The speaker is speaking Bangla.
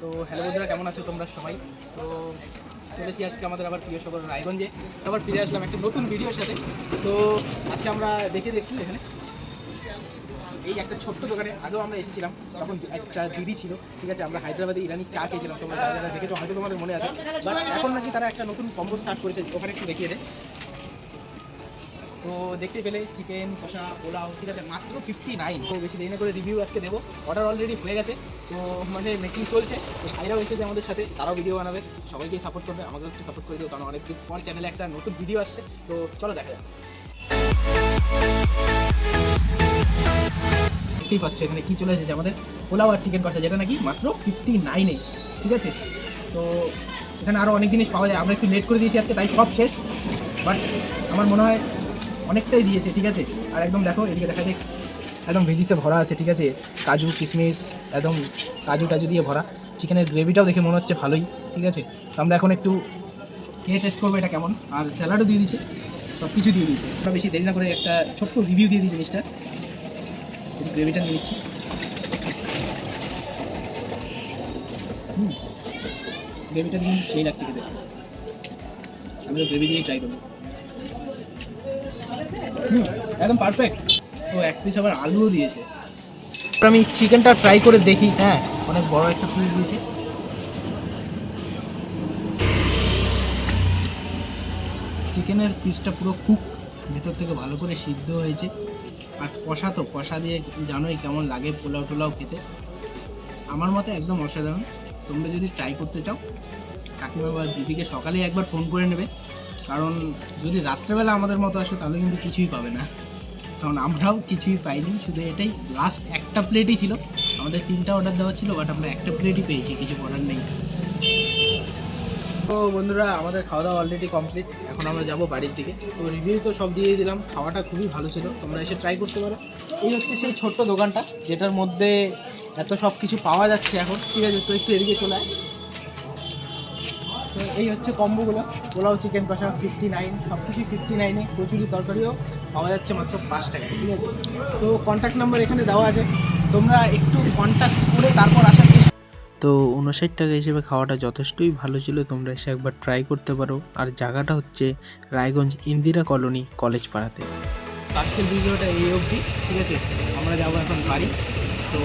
তো হ্যালো বন্ধুরা, কেমন আছো তোমরা সবাই? তো চলেছি আজকে আমাদের আবার প্রিয় শহর রায়গঞ্জে। আবার ফিরে আসলাম একটা নতুন ভিডিওর সাথে। তো আজকে আমরা দেখে দেখি এখানে। এই একটা ছোট্ট দোকানে আগেও আমরা এসেছিলাম, তখন একটা দিদি ছিল, ঠিক আছে, আমরা হায়দ্রাবাদে ইরানি চা খেয়েছিলাম, তোমরা দেখেছ, হয়তো তোমাদের মনে আছে। বাট এখন নাকি তারা একটা নতুন কম্বো স্টার্ট করেছে, ওখানে একটু দেখিয়ে দেয় তো দেখতে পেলে চিকেন কষা, পোলাও, ঠিক আছে, মাত্র ফিফটি নাইন তো বেশি দেরি করে রিভিউ আজকে দেবো। অর্ডার অলরেডি হয়ে গেছে। তো মানে মেকিং চলছে। তো ভাইরাও এসেছে আমাদের সাথে, তারাও ভিডিও বানাবে। সবাইকে সাপোর্ট করবে, আমাকেও একটু সাপোর্ট করে দিও, কারণ অনেক পর চ্যানেলে একটা নতুন ভিডিও আসছে। তো চলো দেখা যাক। দেখতেই এখানে কী চলে এসেছে আমাদের। পোলাও আর চিকেন কষা, যেটা নাকি মাত্র ফিফটি নাইনে ঠিক আছে? তো এখানে আরও অনেক জিনিস পাওয়া যায়। আমরা একটু লেট করে দিয়েছি আজকে, তাই সব শেষ। বাট আমার মনে হয় অনেকটাই দিয়েছে, ঠিক আছে? আর একদম দেখো, এদিকে দেখা যাক, একদম ভেজিসে ভরা আছে, ঠিক আছে? কাজু, কিশমিশ, একদম কাজু টাজু দিয়ে ভরা। চিকেনের গ্রেভিটাও দেখে মনে হচ্ছে ভালোই, ঠিক আছে? তো আমরা এখন একটু খেয়ে টেস্ট করব এটা কেমন। আর স্যালাডও দিয়ে দিয়েছে সব কিছু দিয়ে দিয়েছে। আমরা বেশি দেরি না করে একটা ছোট্ট রিভিউ দিয়ে দিই জিনিসটা। গ্রেভিটা নিয়ে নিচ্ছি। গ্রেভিটা কিন্তু সেই লাগছে খেতে আমি তো গ্রেভি দিয়েই ট্রাই করব। হুম, একদম পারফেক্ট ও, এক পিস আবার আলুও দিয়েছে। আমি চিকেনটা ট্রাই করে দেখি। হ্যাঁ অনেক বড় একটা পিস দিয়েছে। চিকেনের পিসটা পুরো কুক ভেতর থেকে ভালো করে সিদ্ধ হয়েছে। আর কষা তো, কষা দিয়ে জানোই কেমন লাগে পোলাও টোলাও খেতে। আমার মতে একদম অসাধারণ। তোমরা যদি ট্রাই করতে চাও, কাকিমা বা দিদিকে সকালেই একবার ফোন করে নেবে। কারণ যদি রাত্রেবেলা আমাদের মতো আসে, তাহলে কিন্তু কিছুই পাবে না। কারণ আমরাও কিছুই পাইনি, শুধু এটাই লাস্ট একটা প্লেটই ছিল। আমাদের তিনটা অর্ডার দেওয়া ছিল বাট আমরা একটা প্লেটই পেয়েছি, কিছু করার নেই। তো বন্ধুরা, আমাদের খাওয়া দাওয়া অলরেডি কমপ্লিট এখন আমরা যাব বাড়ির দিকে। তো রিভিউ তো সব দিয়ে দিলাম, খাওয়াটা খুবই ভালো ছিল, তোমরা এসে ট্রাই করতে পারো। এই হচ্ছে সেই ছোট্ট দোকানটা, যেটার মধ্যে এত সব কিছু পাওয়া যাচ্ছে এখন। ঠিক আছে, তো একটু এদিকে চলে আয়। তো এই হচ্ছে কম্বোগুলো। পোলাও চিকেন কষা ফিফটি নাইন সব কিছুই ফিফটি নাইনে কচুরি তরকারিও পাওয়া যাচ্ছে মাত্র পাঁচ টাকা। ঠিক আছে? তো কন্ট্যাক্ট নাম্বার এখানে দেওয়া আছে। তোমরা একটু কন্ট্যাক্ট করে তারপর আসার চেষ্টা তো উনষাট টাকা হিসেবে খাওয়াটা যথেষ্টই ভালো ছিল। তোমরা এসে একবার ট্রাই করতে পারো। আর জায়গাটা হচ্ছে রায়গঞ্জ ইন্দিরা কলোনি কলেজ পাড়াতে। আজকের ভিডিওটা এই অবধি। ঠিক আছে? আমরা যাব এখন বাড়ি। তো